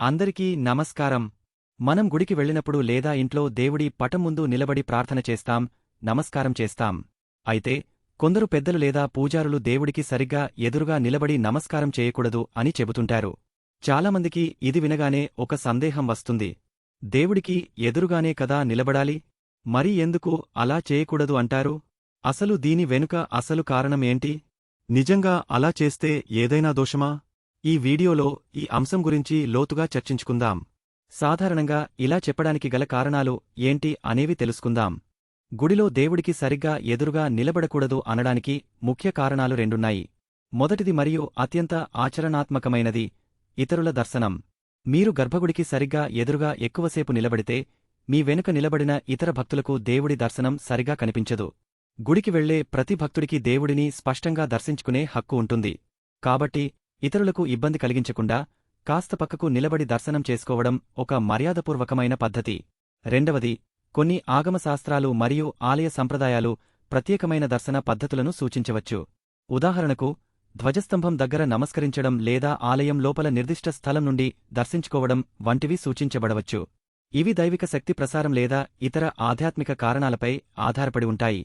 అందరికీ నమస్కారం. మనం గుడికి వెళ్ళినప్పుడు లేదా ఇంట్లో దేవుడి పటం ముందు నిలబడి ప్రార్థన చేస్తాం నమస్కారం చేస్తాం. అయితే కొందరు పెద్దలు లేదా పూజారులు దేవుడికి సరిగ్గా ఎదురుగా నిలబడి నమస్కారం చేయకూడదు అని చెబుతుంటారు. చాలామందికి ఇది వినగానే ఒక సందేహం వస్తుంది. దేవుడికి ఎదురుగానే కదా నిలబడాలి? మరి ఎందుకు అలా చేయకూడదు అంటారు? అసలు దీని వెనుక అసలు కారణం ఏంటి? నిజంగా అలా చేస్తే ఏదైనా దోషమా? ఈ వీడియోలో ఈ అంశం గురించి లోతుగా చర్చించుకుందాం. సాధారణంగా ఇలా చెప్పడానికి గల కారణాలు ఏంటి అనేవి తెలుసుకుందాం. గుడిలో దేవుడికి సరిగ్గా ఎదురుగా నిలబడకూడదు అనడానికి ముఖ్య కారణాలు రెండున్నాయి. మొదటిది మరియు అత్యంత ఆచరణాత్మకమైనది ఇతరుల దర్శనం. మీరు గర్భగుడికి సరిగ్గా ఎదురుగా ఎక్కువసేపు నిలబడితే మీ వెనుక నిలబడిన ఇతర భక్తులకు దేవుడి దర్శనం సరిగా కనిపించదు. గుడికి వెళ్ళే ప్రతి భక్తుడికి దేవుడిని స్పష్టంగా దర్శించుకునే హక్కు ఉంటుంది. కాబట్టి ఇతరులకు ఇబ్బంది కలిగించకుండా కాస్త పక్కకు నిలబడి దర్శనం చేసుకోవడం ఒక మర్యాదపూర్వకమైన పద్ధతి. రెండవది కొన్ని ఆగమశాస్త్రాలు మరియు ఆలయ సంప్రదాయాలు ప్రత్యేకమైన దర్శన పద్ధతులను సూచించవచ్చు. ఉదాహరణకు ధ్వజస్తంభం దగ్గర నమస్కరించడం లేదా ఆలయం లోపల నిర్దిష్ట స్థలం నుండి దర్శించుకోవడం వంటివి సూచించబడవచ్చు. ఇవి దైవిక శక్తి ప్రసారం లేదా ఇతర ఆధ్యాత్మిక కారణాలపై ఆధారపడి ఉంటాయి.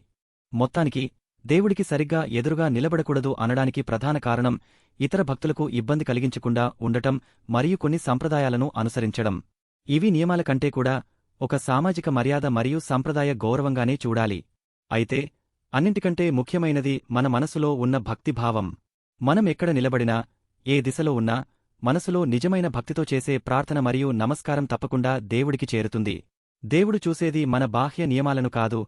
మొత్తానికి దేవుడికి సరిగ్గా ఎదురుగా నిలబడకూడదు అనడానికి ప్రధాన కారణం ఇతర భక్తులకు ఇబ్బంది కలిగించకుండా ఉండటం మరియు కొన్ని సంప్రదాయాలను అనుసరించడం. ఇవి నియమాల కంటే కూడా ఒక సామాజిక మర్యాద మరియు సంప్రదాయ గౌరవంగానే చూడాలి. అయితే అన్నింటికంటే ముఖ్యమైనది మన మనసులో ఉన్న భక్తిభావం. మనం ఎక్కడ నిలబడినా ఏ దిశలో ఉన్నా మనసులో నిజమైన భక్తితో చేసే ప్రార్థన మరియు నమస్కారం తప్పకుండా దేవుడికి చేరుతుంది. దేవుడు చూసేది మన బాహ్య నియమాలను కాదు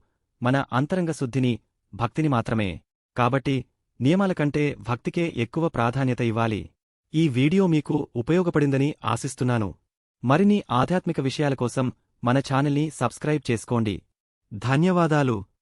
మన అంతరంగ శుద్ధిని భక్తిని మాత్రమే. కాబట్టి నియమాల కంటే భక్తికే ఎక్కువ ప్రాధాన్యత ఇవ్వాలి. ఈ వీడియో మీకు ఉపయోగపడిందని ఆశిస్తున్నాను. మరిన్ని ఆధ్యాత్మిక విషయాల కోసం మన ఛానల్ని సబ్స్క్రైబ్ చేసుకోండి. ధన్యవాదాలు.